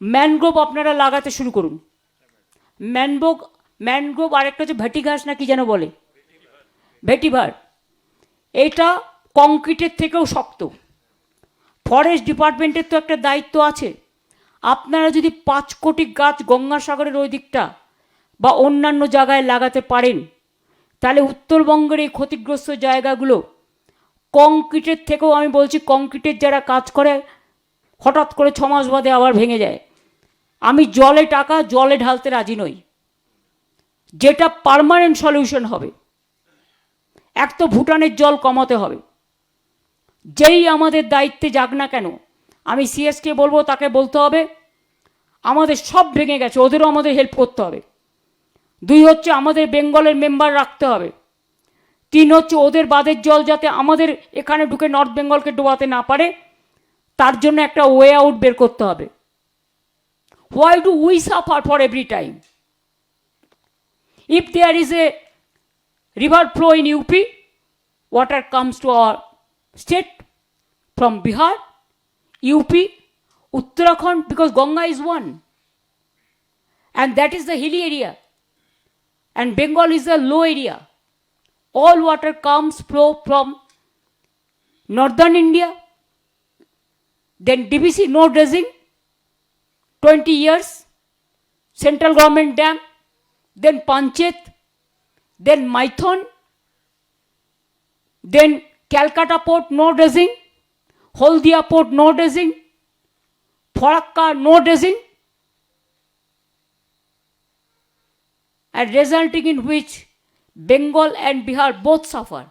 Mangrove আপনারা লাগাতে শুরু করুন। ম্যানগ্রোভ ম্যানগ্রোভ আরেকটা হচ্ছে ভেটি ঘাস না কি যেন বলে? ভেটিভার। এটা কংক্রিটের থেকেও শক্ত। ফরেস্ট ডিপার্টমেন্টের তো একটা দায়িত্ব আছে। আপনারা যদি পাঁচ কোটি গাছ গঙ্গাসাগরের ওই দিকটা বা অন্যান্য জায়গায় লাগাতে পারেন, তাহলে উত্তরবঙ্গের এই ক্ষতিগ্রস্ত জায়গাগুলো কংক্রিটের থেকেও আমি বলছি কংক্রিটের যারা কাজ করে হঠাৎ করে ছ মাস বাদে আবার ভেঙে যায়। আমি জলে টাকা, জলে ঢালতে রাজি নই। যেটা পার্মানেন্ট সলিউশন হবে, এক তো ভুটানের জল কমাতে হবে। যেই আমাদের দায়িত্বে যাক না কেন, আমি সিএসকে বলব, তাকে বলতে হবে, আমাদের সব ভেঙে গেছে, ওদেরও আমাদের হেল্প করতে হবে। দুই হচ্ছে আমাদের বেঙ্গলের মেম্বার রাখতে হবে। তিন হচ্ছে ওদের বাদের জল যাতে আমাদের এখানে ঢুকে নর্থ বেঙ্গলকে ডোবাতে না পারে তার জন্য একটা ওয়ে আউট বের করতে হবে। Why do we suffer for every time if there is a river flow in UP water comes to our state from Bihar UP Uttarakhand because Ganga is one and that is the hilly area and Bengal is the low area all water comes flow from northern India Then DBC, no dredging, 20 years. Central government dam. Then Panchet, then Mython, then Calcutta port, no dredging, Holdia port, no dredging, Farakka, no dredging, and resulting in which Bengal and Bihar both suffer.